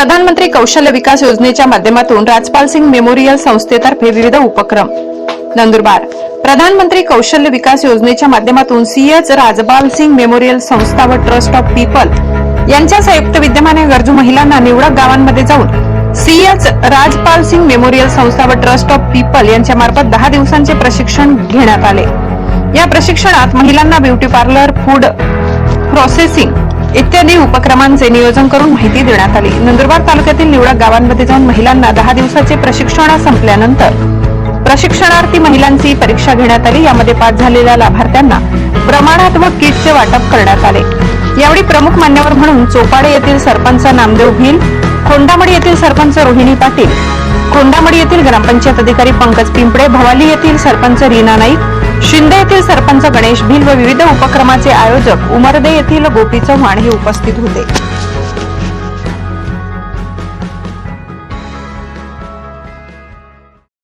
प्रधानमंत्री कौशल्य विकास योजनेच्या माध्यमातून राजपाल सिंग मेमोरियल संस्थेतर्फे विविध उपक्रम. नंदुरबार. प्रधानमंत्री कौशल्य विकास योजनेच्या माध्यमातून सीएच राजपाल सिंग मेमोरियल संस्था व ट्रस्ट ऑफ पीपल यांच्या संयुक्त विद्यमाने गरजू महिलांना निवडक गावांमध्ये जाऊन सीएच राजपाल सिंग मेमोरियल संस्था व ट्रस्ट ऑफ पीपल यांच्या मार्फत दहा दिवसांचे प्रशिक्षण घेण्यात आले. या प्रशिक्षणात महिलांना ब्युटी पार्लर फूड प्रोसेसिंग इत्यादी उपक्रमांचे नियोजन करून माहिती देण्यात आली. नंदुरबार तालुक्यातील निवडक गावांमध्ये जाऊन महिलांना दहा दिवसाचे प्रशिक्षण संपल्यानंतर प्रशिक्षणार्थी महिलांची परीक्षा घेण्यात आली. यामध्ये पास झालेल्या लाभार्थ्यांना प्रमाणात्मक किटचे वाटप करण्यात आले. यावेळी प्रमुख मान्यवर म्हणून चोपाडे येथील सरपंच नामदेव भिल खोंडामडी येथील सरपंच रोहिणी पाटील खोंडामडी येथील ग्रामपंचायत अधिकारी पंकज पिंपळे भवाली येथील सरपंच रीना नाईक शिंदे येथील सरपंच गणेश भिल व विविध उपक्रमाचे आयोजक उमरदे येथील गोपी चव्हाण हे उपस्थित होते.